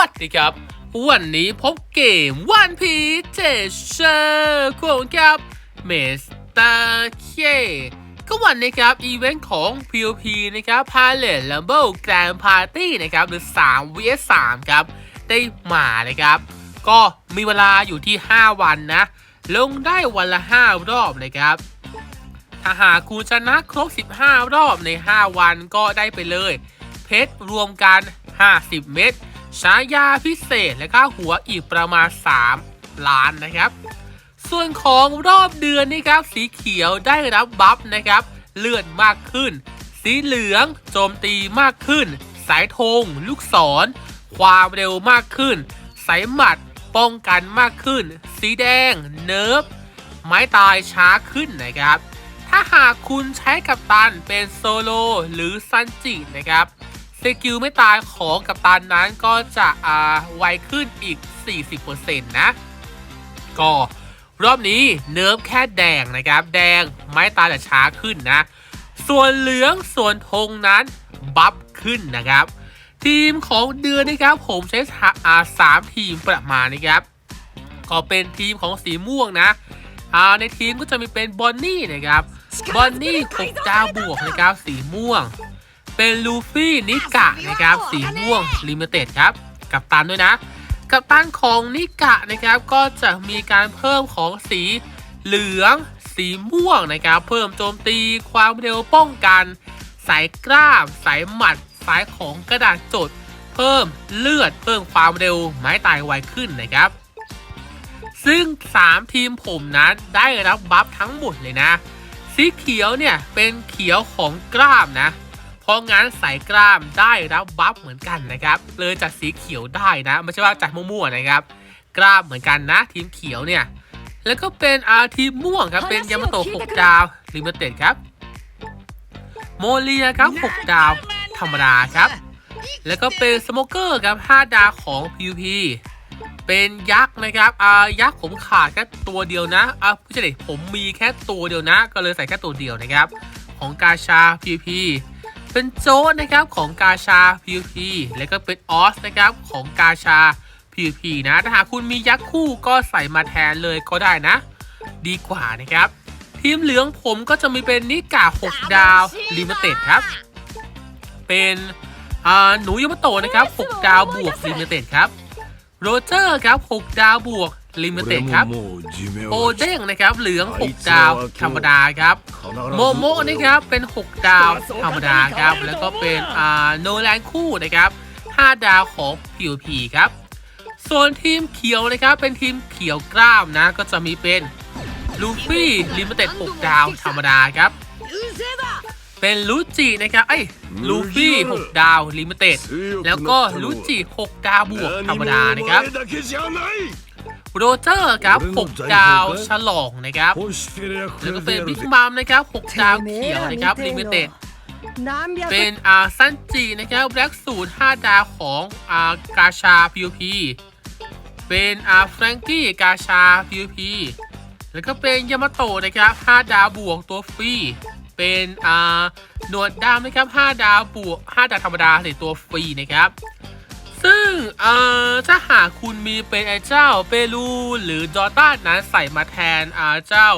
วัสดีครับ วันนี้พบเกมวันพีเจเชอร์ของครับเมสตาเคก็วันนี้ครับ อีเวนต์ของ POP นะครับ Pilot Rumble Grand Party นะครับ หรือ 3 vs 3ครับ ได้มานะครับ ก็มีเวลาอยู่ที่ 5 วันนะ ลงได้วันละ 5 รอบนะครับ ถ้าหากคุณชนะครบ 15 รอบใน 5 วันก็ได้ไปเลย เพชรรวมกัน 50 เม็ด ฉายาพิเศษและค่าหัวอีกประมาณ 3 ล้านนะครับ ส่วนของรอบเดือนนี่ครับสีเขียวได้รับบัฟนะครับ เลือดมากขึ้น สีเหลืองโจมตีมากขึ้น สายธงลูกศร ความเร็วมากขึ้น สายหมัดป้องกันมากขึ้น สีแดง เนิร์ฟไม้ตายช้าขึ้นนะครับ ถ้าหากคุณใช้กัปตันเป็นโซโลหรือซันจินะครับ สกิลไม่ตายของกัปตันนั้นก็จะอ่าไวขึ้นอีก 40%นะก็รอบนี้เนิร์ฟแค่แดงนะครับ แดงไม้ตายจะช้าขึ้นนะ ส่วนเหลืองส่วนธงนั้นบัฟขึ้นนะครับ ทีมของเดือนนะครับ ผมใช้สาอ่าสามทีมประมาณนะครับ ก็เป็นทีมของสีม่วงนะอ่าในทีมก็จะมีเป็นบอนนี่นะครับบอนนี่หกดาวบวกนะครับสีม่วง เป็นลูฟี่นิกะนะครับสีม่วงลิมิเต็ดครับ กับตันด้วยนะ กับตันของนิกะนะครับก็จะมีการเพิ่มของสีเหลือง สีม่วงนะครับ เพิ่มโจมตีความเร็วป้องกัน สายกล้ามสายหมัด สายของกระดาษจด เพิ่มเลือด เพิ่มความเร็วไม้ตายไวขึ้นนะครับ ซึ่ง 3 ทีมผมนั้นได้รับบัฟทั้งหมดเลยนะ สีเขียวเนี่ยเป็นเขียวของกล้ามนะเพ ราะงั้นสายกล้ามได้รับบัฟเหมือนกันนะครับ เลยจัดสีเขียวได้นะ ไม่ใช่ว่าจัดมั่วๆนะครับ กล้ามเหมือนกันนะ ทีมเขียวเนี่ย แล้วก็เป็นอาทีมม่วงครับ เป็นยามาโตะ6ดาวลิมิเต็ดครับ โมเลียครับ6ดาว ธรรมดาครับ แล้วก็เป็นสโมเกอร์ครับ5ดาวของ PVP เป็นยักษ์นะครับอ่ายักษ์ผมขาดแค่ตัวเดียวนะอ่าผู้ชายผมมีแค่ตัวเดียวนะ ก็เลยใส่แค่ตัวเดียวนะครับ ของกาชา PVP เป็นโจ้นะครับของกาชา PVP แล้วก็เป็นออสนะครับของกาชา PVP นะ ถ้าหากคุณมียักษ์คู่ก็ใส่มาแทนเลยก็ได้นะ ดีกว่านะครับ ทีมเหลืองผมก็จะมีเป็นนิกา6 ดาวลิมิเต็ดครับ เป็นหนูยมโตนะครับ 6 ดาวบวกลิมิเต็ดครับโรเจอร์ครับ 6 ดาวบวก ลิมิเต็ดครับโอเด้งนะครับเหลือง 6 ดาวธรรมดาครับ โมโมนะครับเป็น 6 ดาวธรรมดาครับ แล้วก็เป็นอ่าโนแลนคู่นะครับ 5 ดาวของ POP ครับ ส่วนทีมเขียวนะครับเป็นทีมเขียวกล้ามนะ ก็จะมีเป็นลูฟี่ลิมิเต็ด 6 ดาวธรรมดาครับ เป็นลูจินะครับไอ้ยลูฟี่ 6 ดาวลิมิเต็ด แล้วก็ลูจิ 6 ดาวบวกธรรมดานะครับ โรเจอร์ครับ 6 ดาวฉลองนะครับแล้วก็เป็นบิ๊กมัมนะครับ 6 ดาวเขียวนะครับลิมิเต็ดเป็นอ่าซันจีนะครับแบล็กศูนย์5ดาวของอ่ากาชา PVP เป็นอ่าแฟรงกี้กาชา PVP แล้วก็เป็นยามาโตะนะครับ5ดาวบวกตัวฟรีเป็นอ่าหนวดดำนะครับ5ดาวบวก5ดาวธรรมดาในตัวฟรีนะครับ ซึ่งเอ่อถ้าหากคุณมีเป็นไอเจ้าเปรูหรือจอร์ต้านั้นใส่มาแทนอ่าเจ้า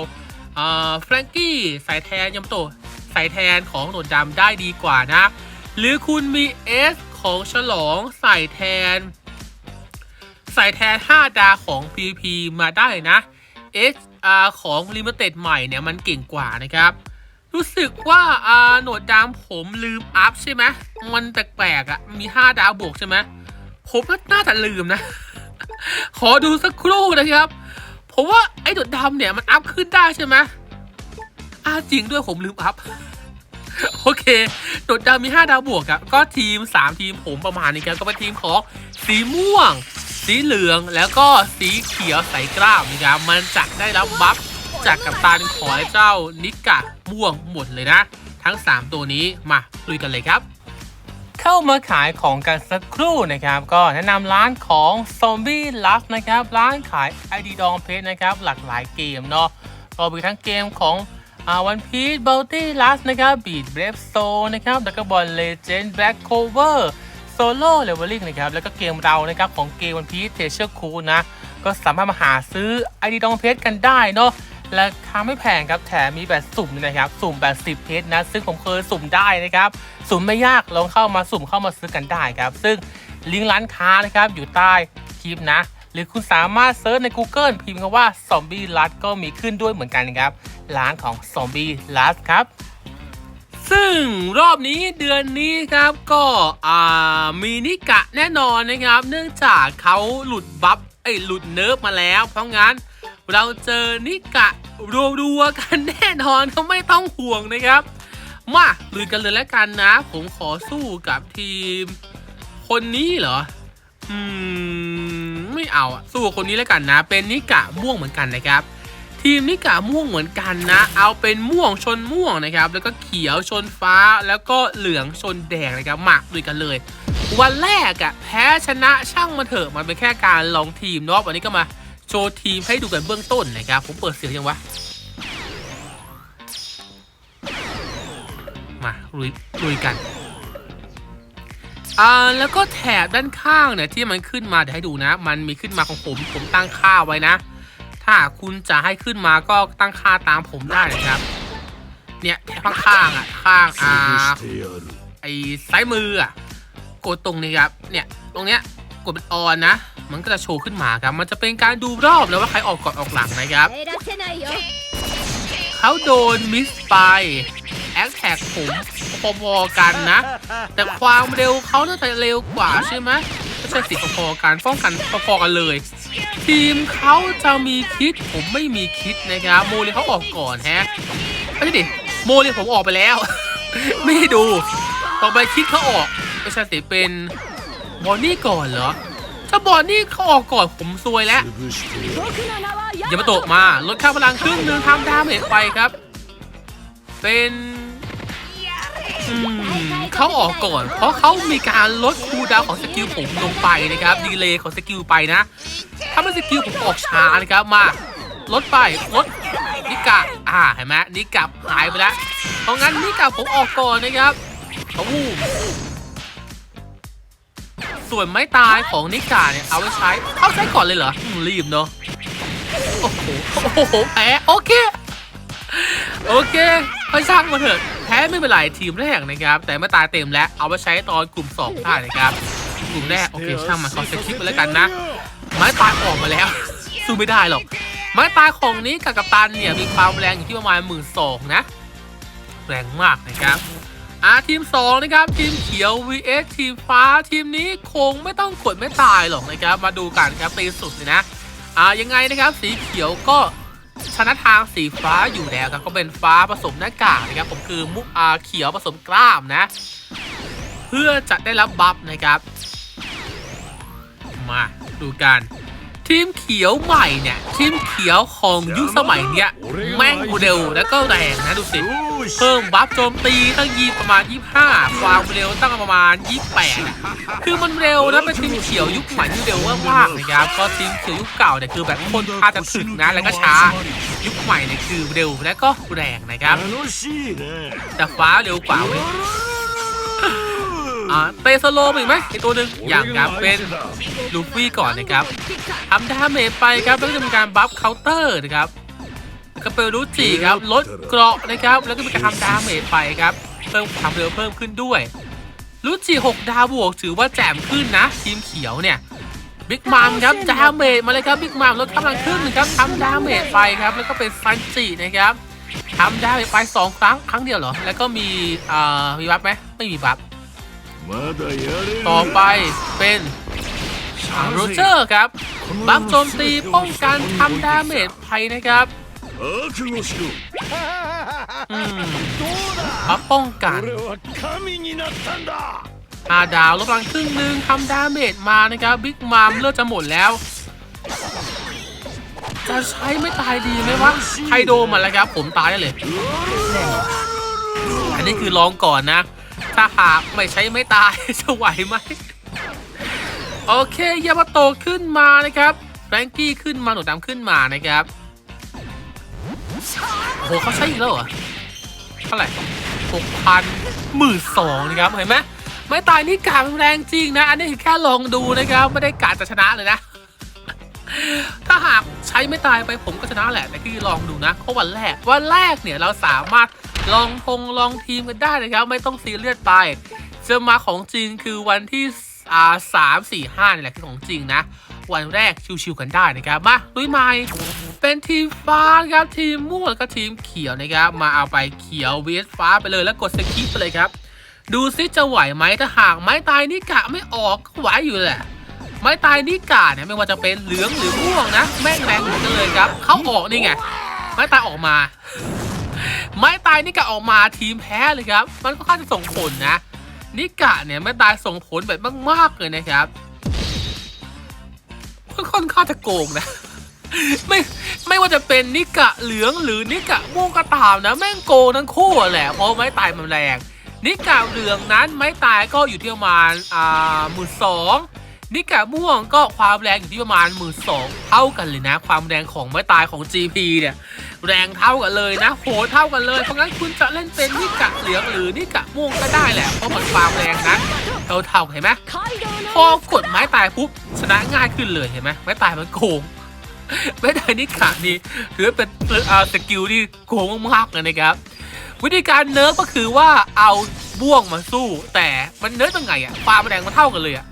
เอ่อแฟรงกี้ใส่แทนยมโตใส่แทนของหนวดดำได้ดีกว่านะ หรือคุณมี S ของฉลองใส่แทน ใส่แทน 5 ดาวของ PP มาได้นะ S อ่าของ Limited ใหม่เนี่ยมันเก่งกว่านะครับ รู้สึกว่าอ่าหนวดดำผมลืมอัพใช่ไหมมันแปลกๆอะ่ะมี 5 ดาวบวกใช่ไหม ผมก็น่าจะลืมนะ ขอดูสักครู่นะครับ ผมว่าไอ้หนวดดำเนี่ยมันอัพขึ้นได้ใช่ไหมอ่าจริงด้วยผมลืมอัพ โอเคหนวดดำมี 5 ดาวบวกอะก็ทีม 3 ทีมผมประมาณนี้ครับ ก็เป็นทีมของสีม่วง สีเหลืองแล้วก็สีเขียวใสกล้ามนะครับ มันจะได้รับบัฟจากกัปตันของไอ้เจ้านิกะม่วงหมดเลยนะ ทั้ง 3 ตัวนี้มาลุยกันเลยครับ เข้ามาขายของกันสักครู่นะครับ ก็แนะนำร้านของ Zombie Lust นะครับ ร้านขาย ID ดองเพชรนะครับ หลากหลายเกมเนาะก็มีทั้งเกมของอวันพีชบัลตี้ลัสนะครับบีดเบรฟโซนะครับดักบอลเลเจนด์แบล็กโคเวอร์โซโล่เลเวลลิ่งนะครับ แล้วก็เกมเรานะครับ ของเกมวันพีเทเชอร์คูนะ ก็สามารถมาหาซื้อไอดีดองเพชรกันได้เนาะ ราคาไม่แพงครับแถมมีแบบสุ่มนะครับ สุ่มแบบ 10เพชรนะ ซึ่งผมเคยสุ่มได้นะครับ สุ่มไม่ยากลองเข้ามาสุ่มเข้ามาซื้อกันได้ครับ ซึ่งลิงก์ร้านค้านะครับอยู่ใต้คลิปนะ หรือคุณสามารถเซิร์ชใน Google พิมพ์คำว่า Zombie l u s ก็มีขึ้นด้วยเหมือนกันนะครับร้านของ Zombie l u s ครับซึ่งรอบนี้เดือนนี้ครับก็อ่ามีนิกะแน่นอนนะครับ เนื่องจากเขาหลุดบัฟไอหลุดเนิร์ฟมาแล้ว เพราะงั้นเราเจอนิกะ รัวๆกันแน่นอนก็ไม่ต้องห่วงนะครับ มาลุยกันเลยแล้วกันนะ ผมขอสู้กับทีม คนนี้เหรอ อืม ไม่เอาอะสู้คนนี้แล้วกันนะ เป็นนิกะม่วงเหมือนกันนะครับ ทีมนิกะม่วงเหมือนกันนะ เอาเป็นม่วงชนม่วงนะครับ แล้วก็เขียวชนฟ้าแล้วก็เหลืองชนแดงนะครับหมักด้วยกันเลย วันแรกอะแพ้ชนะช่างมันเถอะมันเป็นแค่การลองทีมเนาะวันนี้ก็มา โชว์ทีมให้ดูกันเบื้องต้นนะครับ ผมเปิดเสียงยังวะ มาลุยลุยกันอ่าแล้วก็แถบด้านข้างเนี่ยที่มันขึ้นมาเดี๋ยวให้ดูนะ มันมีขึ้นมาของผมผมตั้งค่าไว้นะ ถ้าคุณจะให้ขึ้นมาก็ตั้งค่าตามผมได้นะครับ เนี่ยแถบข้างอะข้างอ่าไอ้ซ้ายมืออะกดตรงนี้ครับ เนี่ยตรงเนี้ยกดเป็นออนนะ มันก็จะโชว์ขึ้นมาครับ มันจะเป็นการดูรอบแล้วว่าใครออกก่อนออกหลังนะครับ เขาโดนมิสไปแอคแท็กผมพอๆกันนะ แต่ความเร็วเขาน่าจะเร็วกว่าใช่ไหมก็ใช่สิพอๆกันป้องกันพอๆกันเลย ทีมเขาจะมีคิดผมไม่มีคิดนะครับ โมเลเขาออกก่อนแฮะไม่ดิโมเลผมออกไปแล้ว ไม่ดู ต่อไปคิดเขาออกไม่ใช่สิเป็นบอนนี่ก่อนเหรอ ถ้าบอลนี่เขาออกก่อนผมซวยแล้วอย่ามาตกมาลดค่าพลังครึ่งหนึ่งทำดาเมจไปครับ เป็นเขาออกก่อน เพราะเขามีการลดคูดาวของสกิลผมลงไปนะครับ ดีเลย์ของสกิลไปนะถ้าไม่สกิลผมออกช้านะครับมาลดไปลดนิกะอ่าเห็นไหมนิกะหายไปแล้วเพราะงั้นนิกะผมออกก่อนนะครับเขาวูบ ส่วนไม้ตายของนิกะเนี่ยเอาไว้ใช้เอาใช้ก่อนเลยเหรอรีบเนาะโอ้โหโอ้โหแพ้โอเค โอเคก็ช่างมาเถอะแพ้ไม่เป็นไรทีมแรกนะครับ แต่ไม่ตายเต็มแล้วเอาไปใช้ตอนกลุ่ม2ได้นะครับกลุ่มแรกโอเคช่างมันเขาเซ็ตคลิปไปแล้วกันนะไม้ตายออกมาแล้วสู้ไม่ได้หรอกไม้ตายของนี้กับกัปตันเนี่ยมีความแรงอยู่ที่ประมาณหมื่นสองนะ แรงมากนะครับ อ่าทีม2นะครับทีมเขียว vs ทีมฟ้าทีมนี้คงไม่ต้องกดไม่ตายหรอกนะครับ มาดูกันครับตีสุดเลยนะอ่ายังไงนะครับสีเขียวก็ชนะทางสีฟ้าอยู่แล้วครับก็เป็นฟ้าผสมหน้ากากนะครับผมคือมุกอาเขียวผสมกล้ามนะ เพื่อจะได้รับบัฟนะครับ มาดูกัน ทีมเขียวใหม่เนี่ย ทีมเขียวของยุคสมัยเนี้ย แม่งเร็วแล้วก็แรงนะดูสิ เพิ่มบัฟโจมตีตั้งยี่ประมาณ 25 ความเร็วตั้งประมาณ 28 คือมันเร็วนะเป็นทีมเขียวยุคใหม่ที่เร็วมากๆนะครับก็ทีมเขียวยุคเก่าเนี่ยคือแบบคนพาจะถึงนะแล้วก็ช้า ยุคใหม่เนี่ยคือเร็วและก็แรงนะครับแต่ฟ้าเร็วกว่าเว้ย่าเตะสโลมอีกไหมอีกตัวหนึ่งอย่างครับเป็นลูฟี่ก่อนนะครับทำดาเมจไปครับแล้วก็จะมีการบัฟเคาน์เตอร์นะครับแล้ก็เปรูจิครับลดเกราะนะครับ แล้วก็มีการทำดาเมจไปครับเพิ่มความเร็วเพิ่มขึ้นด้วยรูจิหกดาวบวกถือว่าแจ่มขึ้นนะ ทีมเขียวเนี่ยบิ๊กมามครับดาเมจมาเลยครับบิ๊กมามลดกำลังขึ้นครับทำดาเมจไปครับแล้วก็เป็นซันจินะครับทำดาเมจไป 2 ครั้งครั้งเดียวเหรอ แล้วก็มีอ่ามีบัฟไหมไม่มีบัฟ ต่อไปเป็นโรเจอร์ครับ บัฟโจมตีป้องกันทำดาเมจภัยนะครับบัฟป้องกันฮาดาวลบลังครึ่งหนึ่งทำดาเมจมานะครับบิ๊กมามเลือดจะหมดแล้ว จะใช้ไม่ตายดีไหมวะไฮโดมาแล้วครับ ผมตายได้เลย อันนี้คือลองก่อนนะ ถ้าหากไม่ใช้ไม่ตายจะไหวไหมโอเคยามาโตขึ้นมานะครับแฟรงกี้ขึ้นมาหนูดำขึ้นมานะครับโอ้โหเขาใช้อีกแล้วเหรอเท่าไหร่หกพันหมื่นสองนะครับเห็นไหมไม่ตายนี่กามันแรงจริงนะ อันนี้แค่ลองดูนะครับ ไม่ได้กาจะชนะเลยนะ ถ้าหากใช้ไม่ตายไปผมก็ชนะแหละแต่คือลองดูนะเพราะวันแรกวันแรกเนี่ยเราสามารถ ลองพงลองทีมกันได้นะครับ ไม่ต้องซีเรียสไปจะมาของจริงคือวันที่อ่าสามสี่ห้านี่แหละคือของจริงนะ วันแรกชิวๆกันได้นะครับ มาลุยไม้เป็นทีมฟ้าครับทีมม่วงแล้วก็ทีมเขียวนะครับ มาเอาไปเขียวเวสฟ้าไปเลยแล้วกดสกิปไปเลยครับ ดูซิจะไหวไหมถ้าหากไม้ตายนี่กะไม่ออกก็ไหวอยู่แหละไม้ตายนี่กาเนี่ยไม่ว่าจะเป็นเหลืองหรือม่วงนะ แม่งแรงหมดเลยครับ เขาออกนี่ไง ไม้ตายออกมา ไม้ตายนี่กะออกมาทีมแพ้เลยครับ มันก็ค่อนข้างจะส่งผลนะ นิกะเนี่ยไม้ตายส่งผลแบบมากๆเลยนะครับค่อนข้างจะโกงนะไม่ไม่ว่าจะเป็นนิกะเหลืองหรือนิกะม่วงก็ตามนะแม่งโกงทั้งคู่แหละเพราะไม้ตายมันแรงนิกะเหลืองนั้นไม้ตายก็อยู่ที่ประมาณอ่าหมื่นสอง นิกะม่วงก็ความแรงอยู่ที่ประมาณหมื่นสองเท่ากันเลยนะ ความแรงของไม้ตายของ GP เนี่ยแรงเท่ากันเลยนะโหเท่ากันเลยเพราะงั้นคุณจะเล่นเป็นนิกะเหลืองหรือนิกะม่วงก็ได้แหละเพราะมันความแรงนะเท่าเท่าเห็นไหมพอกดไม้ตายปุ๊บชนะง่ายขึ้นเลยเห็นไหมไม้ตายมันโกงไม้ตายนี่ขานี่ถือเป็นเอ่อสกิลที่โกงมากๆเลยนะครับวิธีการเนิร์ฟก็คือว่าเอาบ่วงมาสู้ แต่มันเนิร์ฟยังไงอะความแรงมันเท่ากันเลยอะ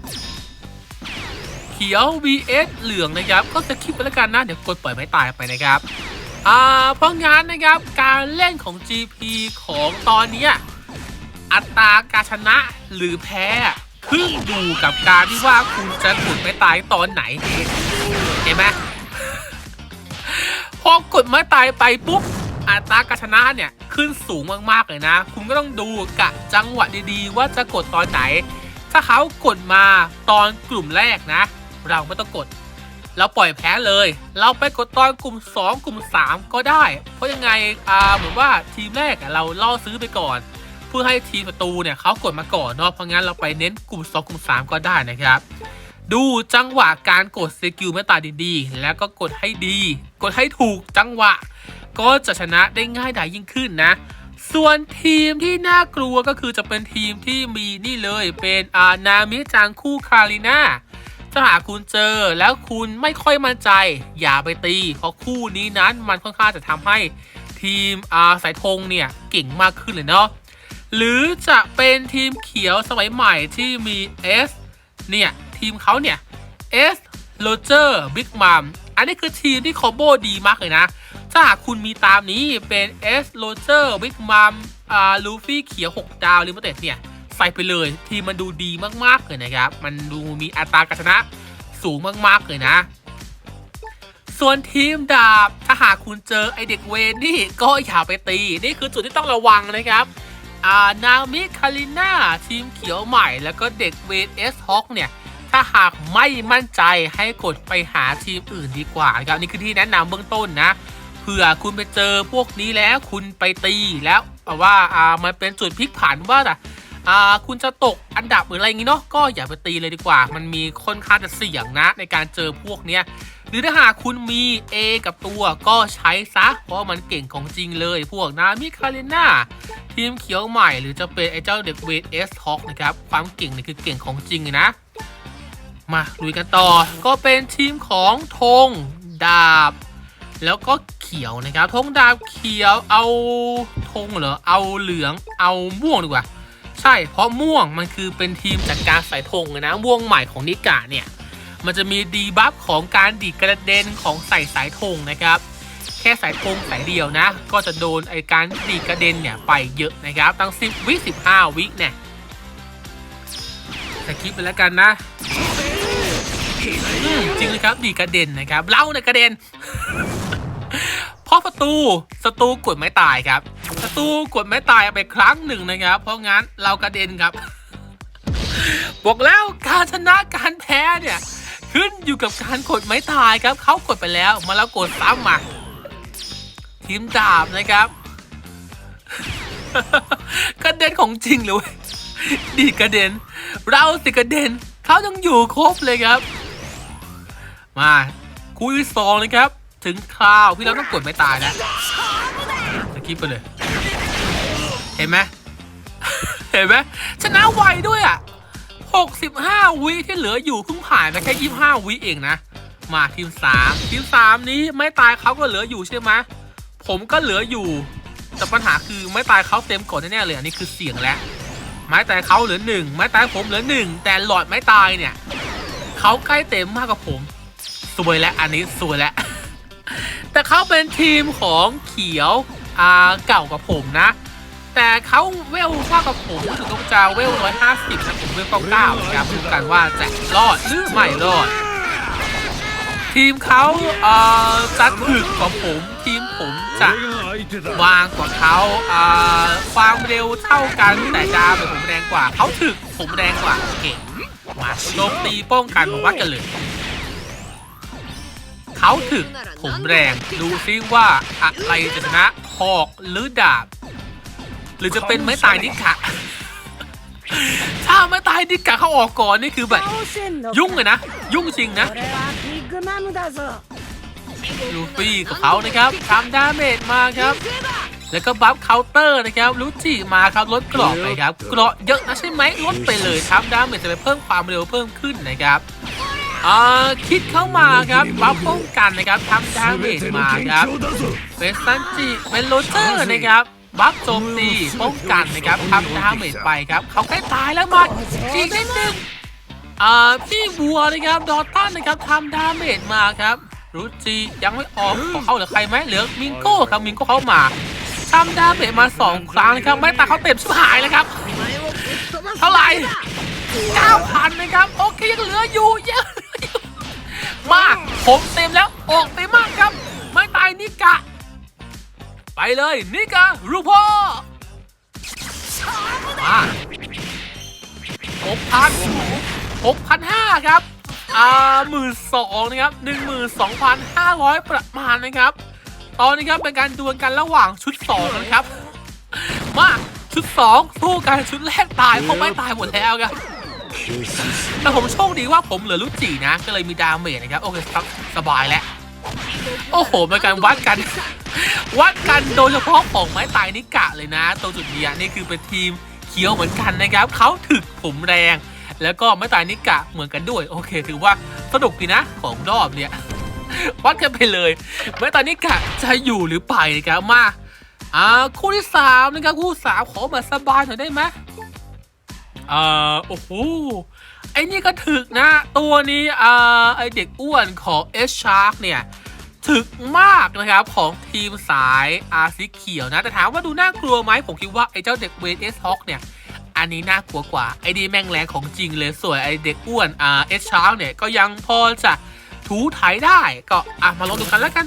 ขียว vs เหลืองนะครับ ก็จะคลิปไปแล้วกันนะ เดี๋ยวกดปล่อยไม้ตายไปนะครับ อ่า เพราะงั้นนะครับ การเล่นของ GP ของตอนนี้ อัตราการชนะหรือแพ้ขึ้นอยู่กับการที่ว่าคุณจะกดไม่ตายตอนไหน เห็นไหมพอกดไม่ตายไปปุ๊บอัตราการชนะเนี่ยขึ้นสูงมากๆเลยนะ คุณก็ต้องดูกะจังหวะดีๆ ว่าจะกดตอนไหน ถ้าเขากดมาตอนกลุ่มแรกนะ เราไม่ต้องกด เราปล่อยแพ้เลย เราไปกดตอนกลุ่ม 2 กลุ่ม 3 ก็ได้ เพราะยังไงอ่าเหมือนว่าทีมแรกเราล่อซื้อไปก่อน เพื่อให้ทีมศัตรูเนี่ยเขากดมาก่อนเนาะเพราะงั้นเราไปเน้นกลุ่ม 2 กลุ่ม 3 ก็ได้นะครับ ดูจังหวะการกดสกิลเมตาดีๆ แล้วก็กดให้ดี กดให้ถูกจังหวะ ก็จะชนะได้ง่ายดายยิ่งขึ้นนะส่วนทีมที่น่ากลัวก็คือจะเป็นทีมที่มีนี่เลยเป็นอานามิจังคู่คาริน่า ถ้าหากคุณเจอแล้วคุณไม่ค่อยมั่นใจ อย่าไปตี เพราะคู่นี้นั้นมันค่อนข้างจะทำให้ทีมอาสายธงเนี่ยเก่งมากขึ้นเลยเนาะหรือจะเป็นทีมเขียวสมัยใหม่ที่มี S เนี่ย ทีมเขาเนี่ย S r o g e r Big Mom อันนี้คือทีมที่คอมโบดีมากเลยนะ ถ้าหากคุณมีตามนี้เป็น S r o g e r Big Mom อ่าลูฟี่เขียว 6 ดาวลิมิเต็ดเนี่ย ใส่ไปเลย ทีมมันดูดีมากๆเลยนะครับ มันดูมีอัตราการชนะสูงมากๆเลยนะ ส่วนทีมดาบถ้าหากคุณเจอไอเด็กเวนนี่ก็อย่าไปตีนี่คือจุดที่ต้องระวังนะครับอานามิคาริน่าทีมเขียวใหม่แล้วก็เด็กเวนเอสฮอกเนี่ยถ้าหากไม่มั่นใจให้กดไปหาทีมอื่นดีกว่านะครับนี่คือที่แนะนำเบื้องต้นนะเผื่อคุณไปเจอพวกนี้แล้วคุณไปตีแล้วว่าอ่ามันเป็นจุดพลิกผันว่าแต่ อ่าคุณจะตกอันดับหรืออะไรอย่างงี้เนาะก็อย่าไปตีเลยดีกว่า มันมีค่อนข้างจะเสี่ยงนะในการเจอพวกเนี้ยหรือถ้าหากคุณมี A กับตัวก็ใช้ซะ เพราะมันเก่งของจริงเลย พวกนามิคาเรน่าทีมเขียวใหม่หรือจะเป็นไอ้เจ้าเด็กเวทเอสท็อกนะครับ ความเก่งนี่คือเก่งของจริงนะ มาลุยกันต่อ ก็เป็นทีมของธงดาบ แล้วก็เขียวนะครับธงดาบเขียวเอาธงเหรอเอาเหลืองเอาม่วงดีกว่า ใช่ เพราะม่วงมันคือเป็นทีมจัดการสายธงนะม่วงใหม่ของนิกาเนี่ย มันจะมีดีบัฟของการดีกระเด็นของใส่สายธงนะครับ แค่สายธงสายเดียวนะ ก็จะโดนไอการดีกระเด็นเนี่ยไปเยอะนะครับ ตั้ง 10 วิ15 วิเนี่ยสคริปไปแล้วกันนะจริงเลยครับดีกระเด็นนะครับเล่าในยกระเด็น เพราะศัตรูศัตรูกดไม่ตายครับศัตรูกดไม่ตายไปครั้งหนึ่งนะครับ เพราะงั้นเรากระเด็นครับ บอกแล้วการชนะการแพ้เนี่ย ขึ้นอยู่กับการกดไม้ตายครับเขากดไปแล้วมาแล้วกดซ้ำมาทีมดาบนะครับกระเด็นของจริงเลยดีกระเด็น เราสิกระเด็นเขายังอยู่ครบเลยครับ มาคุยสองนะครับ ถึงคราวพี่เราต้องกดไม่ตายแล้วสกิปไปเลย เห็นไหมเห็นไหมชนะไวด้วยอะ 65 วิที่เหลืออยู่เพิ่งผ่านไปแค่ 25 วิเองนะ มาทีม 3 ทีม 3 นี้ไม่ตายเขาก็เหลืออยู่ใช่ไหมผมก็เหลืออยู่ แต่ปัญหาคือไม่ตายเขาเต็มก่อนแน่ๆเลยอันนี้คือเสี่ยงแล้วไม้ตายเขาเหลือหนึ่งไม้ตายผมเหลือหนึ่งแต่หลอดไม้ตายเนี่ยเขาใกล้เต็มมากกว่าผมสวยแล้วอันนี้สวยแล้ว แต่เขาเป็นทีมของเขียวอ่าเก่ากว่าผมนะ แต่เขาเวลมากับผมรู้สึกว่าจะเวล150นะผมเวลเก้าเก้านะครับดูกันว่าจะรอดหรือไม่รอด ทีมเขาเอ่อจัดถึกกว่าผม ทีมผมจะวางกว่าเขาเอ่าความเร็วเท่ากันแต่จะเป็นผมแรงกว่าเขาถึกผมแรงกว่าเก่งมาโจมตีป้องกันผมว่ากันเลย เขาถึกผมแรง ดูซิว่าอะไรจะชนะหอกหรือดาบ หรือจะเป็นไม้ตายนิกะ ถ้าไม้ตายนิกะเขาออกก่อนนี่คือแบบ ยุ่งเลยนะ ยุ่งจริงนะลูฟี่กับเขานะครับทำดาเมจมาครับ แล้วก็บัฟเคาน์เตอร์นะครับลูจิมาครับลดกรอบไปครับกรอบเยอะนะใช่ไหมลดไปเลยครับดาเมจจะไปเพิ่มความเร็วเพิ่มขึ้นนะครับ อคิดเข้ามาครับบัฟป้องกันนะครับทำดาเมจมาครับเป็นซันจิเป็นโรเจอร์นะครับบัฟโจมตีป้องกันนะครับทำดาเมจไปครับเขาใกล้ตายแล้วมาอีกนิดนึงเอ่อพี่บัวนะครับดอตตันนะครับทำดาเมจมาครับรูจียังไม่ออกเขาเหลือใครไหมเหลือมิงโก้ครับมิงโก้เข้ามาทำดาเมจมาสองครั้งนะครับไม่ตาเขาเต็มชิบหายเลยครับ เท่าไหร่9,000นะครับ โอเคยังเหลืออยู่เยอะ มาก ผมเต็มแล้วออกไปมากครับ ไม่ตายนิกะ ไปเลยนิกะรูพ่อมาหกพันหกพันห้าครับอ่าหมื่นสองนะครับหนึ่งหมื่นสองพันห้าร้อยประมาณนะครับ ตอนนี้ครับเป็นการดวลกันระหว่างชุดสองนะครับ มาชุดสองสู้กันชุดแรกตายเพราะไม่ตายหมดแล้วครับ แต่ผมโชคดีว่าผมเหลือลูกจีนะ ก็เลยมีดาเมจนะครับ โอเคครับสบายแล้ว โอ้โหเป็นการวัดกัน วัดกันโดยเฉพาะของไม้ตายนิกะเลยนะ ตรงจุดนี้นี่คือเป็นทีมเขียวเหมือนกันนะครับ เขาถึกผมแรง แล้วก็ไม้ตายนิกะเหมือนกันด้วย โอเค ถือว่าสนุกดีนะของรอบเนี่ยวัดกันไปเลยไม้ตายนิกะจะอยู่หรือไปนะครับมาอ่าคู่ที่สามนะครับคู่สามขอมาสบายหน่อยได้ไหม เอ่อโอ้โหไอ้นี่ก็ถึกนะ ตัวนี้เอ่อไอเด็กอ้วนของเอชชาร์กเนี่ย ถึกมากนะครับ ของทีมสายอาสีเขียวนะ แต่ถามว่าดูน่ากลัวไหมผมคิดว่า ไอ้เจ้าเด็กเวนเอสฮอกเนี่ย อันนี้น่ากลัวกว่า ไอ้ดีแม่งแรงของจริงเลยส่วนไอ้เด็กอ้วนอ่าเอชชาร์กเนี่ย ก็ยังพอจะถูถ่ายได้ก็อะมาลองดูกันแล้วกัน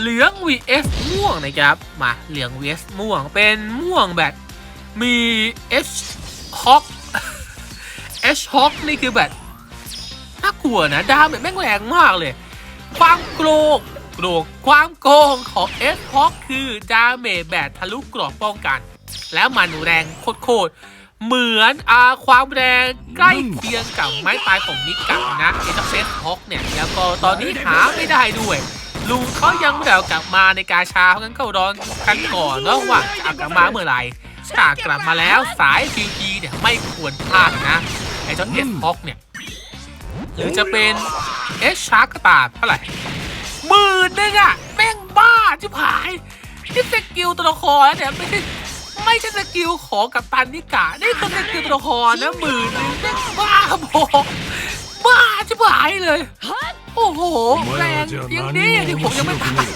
เหลือง vs ม่วงนะครับ มาเหลือง vs ม่วงเป็นม่วงแบบมี H Hawk H Hawk นี่คือแบบน่ากลัวนะ ดาเมจแม่งแรงมากเลย ความโกรกโกรกความโกงของ H Hawk คือดาเมจแบบทะลุกรอบป้องกัน แล้วมันแรงโคตรเหมือนอาความแรงใกล้เคียงกับไม้ตายของนิกกะนะเอเจนต์ฮอกเนี่ย แล้วก็ตอนนี้หาไม่ได้ด้วยลุงเขายังไม่ได้เอากลับมาในกาชาเพราะงั้นก็รอนกันก่อนเนาะว่าจะเอกลับมาเมื่อไหร่ ถ้ากลับมาแล้วสายพีพีเนี่ยไม่ควรพลาดนะไอ้เจ้าเอสฮอกเนี่ยหรือจะเป็นเอสชาร์กก็ตามเท่าไหร่หมื่นนึงอะแม่งบ้าชิบหายนี่สกิลตัวละครเนี่ยไม่ใช่ไม่ใช่สกิลของกัปตันนิกานี่คือสกิลตัวละครนะหมื่นนึงแม่งบ้าบอกบ้าชิบหายเลยโอ้โหแรงอย่างนี้ที่ผมยังไม่ตาย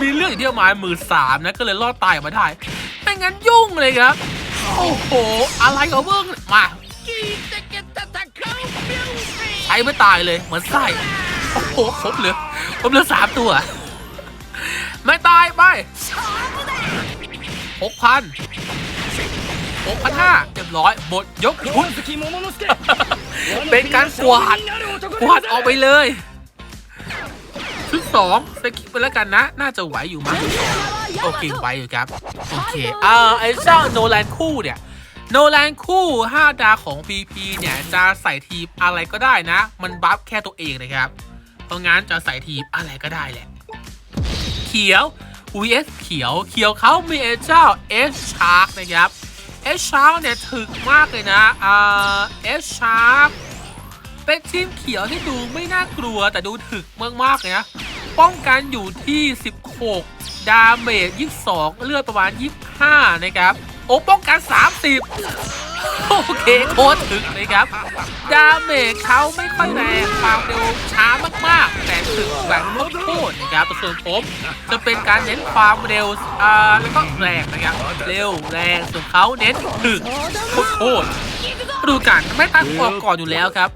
มีเรื่องอีกเดียวมาหมื่นสามนะก็เลยรอดตายออกมาได้ ไม่งั้นยุ่งเลยครับ โอ้โห อะไรกับเบิ้งมาใช้ไม่ตายเลยเหมือนไส้โอ้โหผมเหลือผมเหลือสามตัว ไม่ตายไปหกพันหกพันห้าเรียบร้อยหมดยกชุดเป็นการกวาดกวาดออกไปเลยชุดสองสกิปไปแล้วกันนะ น่าจะไหวอยู่มั้ง โอเคไหวอยู่ครับ โอเคเอ่อไอ้เจ้าโนแลนคู่เนี่ยโนแลนคู่ 5 ดาวของ PP เนี่ย จะใส่ทีมอะไรก็ได้นะ มันบัฟแค่ตัวเองนะครับ เพราะงั้นจะใส่ทีมอะไรก็ได้แหละ เขียว vs เขียวเขียวเขามีไอ้เจ้า S Shark นะครับเอชชาร์เนี่ยถึกมากเลยนะอ่าเอชชาร์เป็นทีมเขียวที่ดูไม่น่ากลัวแต่ดูถึกมากๆเลยนะ ป้องกันอยู่ที่ 16 ดาเมจ22 เลือดประมาณ 25 นะครับ โอ้ป้องกัน 30 โอเคโคตรถึงเลยครับ ดาเมจเขาไม่ค่อยแรงความเร็วช้ามากๆ แต่ถึงแบบลดโทษนะครับส่วนผมจะเป็นการเน้นความเร็วอ่าแล้วก็แรงนะครับ เร็วแรงส่วนเขาเน้นถึงโคตรดูกันไม่ตั้งออกก่อนอยู่แล้วครับ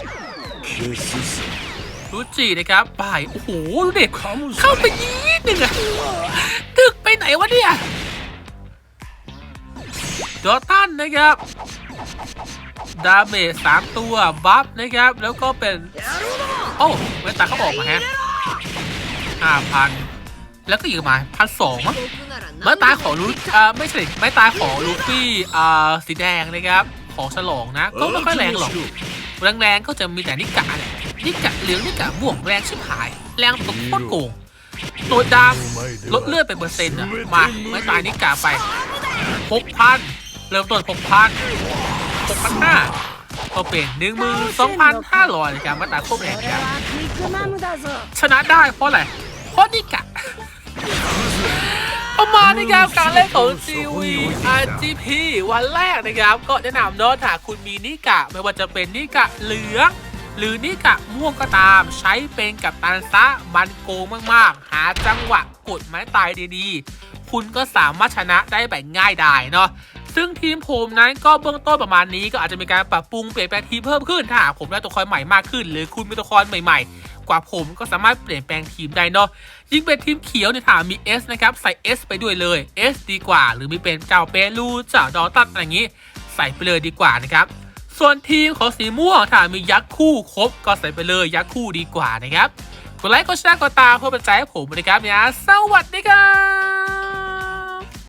รูจีนะครับบ่ายโอ้โหเด็กเข้าไปยีดหนึ่งอะดึกไปไหนวะเนี่ยดอตันนะครับ ดาเมจสามตัวบัฟนะครับ แล้วก็เป็น โอ้เวนตาเขาบอกมาฮะห้าพันแล้วก็อีกมาพันสองมั้งไม้ตาของลูอ่าไม่ใช่ไม้ตาของลูฟี่อ่าสีแดงนะครับ ของฉลองนะ ก็ไม่ค่อยแรงหรอก แรงๆก็จะมีแต่นิกาแหละ นี่กะเหลืองนี่กะบวกแรงชิบหาย แรงตกบโคตรโกงตัวดำลดเลือดไปเปอร์เซ็นต์อะมาไม่ตายนี่กะไปหกพันเริ่มต้นหกพันหกพันห้าก็เป็นหนึ่งมือสองพันห้าร้อยนะครับมาตาโคตรแรงครับชนะได้เพราะอะไรเพราะนี่กะประมาณนี้ครับการเล่นของ GVRGP วันแรกนะครับ ก็แนะนำเนาะถ้าคุณมีนิกะ ไม่ว่าจะเป็นนิกะเหลือง หรือนิกะม่วงก็ตามใช้เป็นกับตันซะมันโกงมากๆ หาจังหวะกดไม้ตายดีๆ คุณก็สามารถชนะได้แบบง่ายดายเนาะซึ่งทีมผมนั้นก็เบื้องต้นประมาณนี้ก็อาจจะมีการปรับปรุงเปลี่ยนแปลงทีมเพิ่มขึ้นถ้าผมได้ตัวละครใหม่มากขึ้น หรือคุณมีตัวละครใหม่ๆ กว่าผมก็สามารถเปลี่ยนแปลงทีมได้เนาะยิ่งเป็นทีมเขียวเนี่ยถามมี S นะครับใส่ S ไปด้วยเลย S ดีกว่า หรือมีเป็นเจ้าเปรูเจ้าดอตันอะไรอย่างนี้ ใส่ไปเลยดีกว่านะครับ ส่วนทีมของสีม่วงถ้ามียักษ์คู่ครบก็ใส่ไปเลยยักษ์คู่ดีกว่านะครับกดไลค์กดแชร์กดตามเพื่อเป็นใจให้ผมนะครับเนี่ยสวัสดีครับ